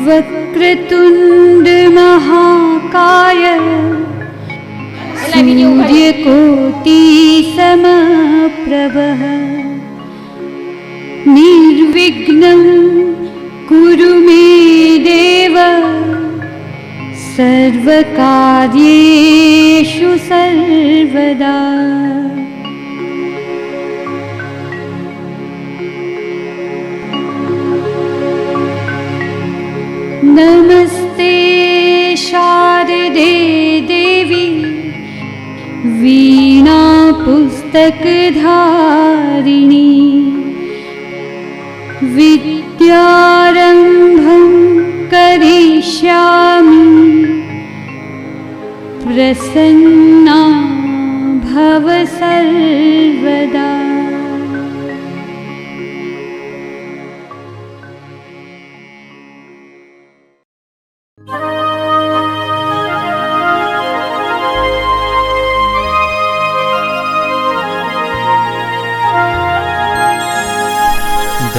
वक्रतुण्डमहाकाय सूर्यकोटिसमप्रभः। निर्विघ्नं कुरु मे देव। सर्वकार्येषु सर्वदा नमस्ते शारदे देवी। वीणा पुस्तकधारिणी विद्यारम्भं करिष्यामि। प्रसन्ना भव सर्वदा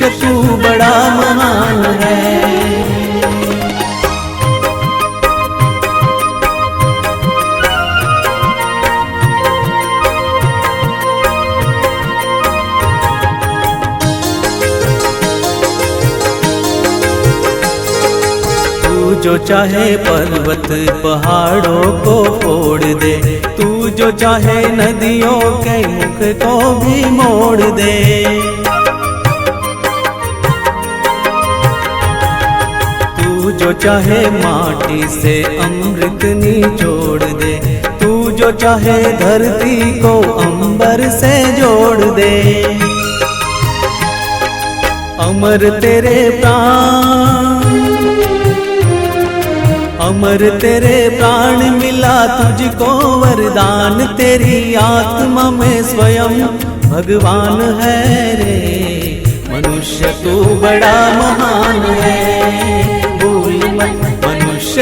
मनुष्य तू बड़ा महान है। जो चाहे पर्वत पहाड़ों को फोड़ दे, तू जो चाहे नदियों के मुख को भी मोड़ दे। जो चाहे माटी से अमृत निचोड़ दे। तू जो चाहे धरती को अंबर से जोड़ दे। अमर तेरे प्राण, अमर तेरे प्राण मिला तुझको वरदान। तेरी आत्मा में स्वयं भगवान है रे। मनुष्य तू बड़ा महान है।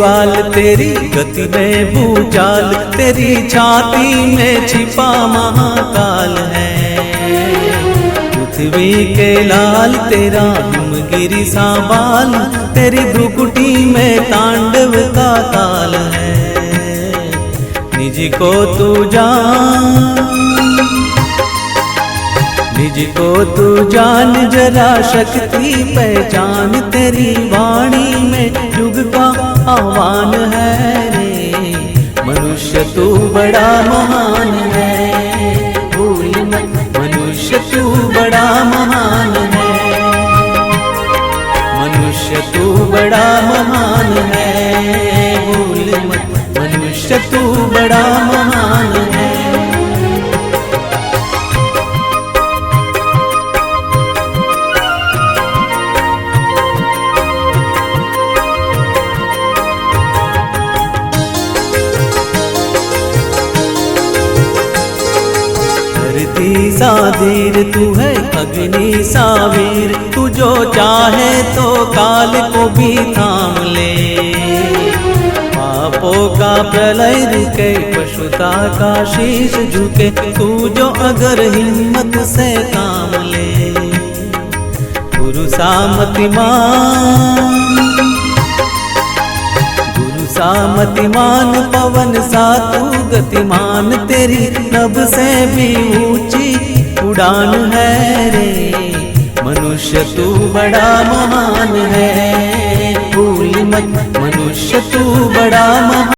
ज्वाल तेरी गति में भूचाल तेरी छाती में छिपा महाकाल है। पृथ्वी के लाल तेरा हिमगिरी सा बाल, तेरी भ्रुकुटी में तांडव का ताल है। निज को तू जान निज को तू जान, जरा शक्ति पहचान, तेरी वाणी में युग का आह्वान है रे। मनुष्य तू बड़ा महान है, भूल मत, मनुष्य तू बड़ा महान है। मनुष्य तू बड़ा महान धरती सा धीर तू है अग्नि सा वीर तू जो चाहे तो काल को भी थाम ले। पापों का प्रलय रुके, पशुता का शीश झुके, तू जो अगर हिम्मत से काम ले। गुरु सामतिमान गुरु सामतिमान पवन सातु गतिमान तेरी नभ से भी ऊँची उड़ान है रे। मनुष्य तू बड़ा महान है, भूल मत, मनुष्य तू बड़ा महान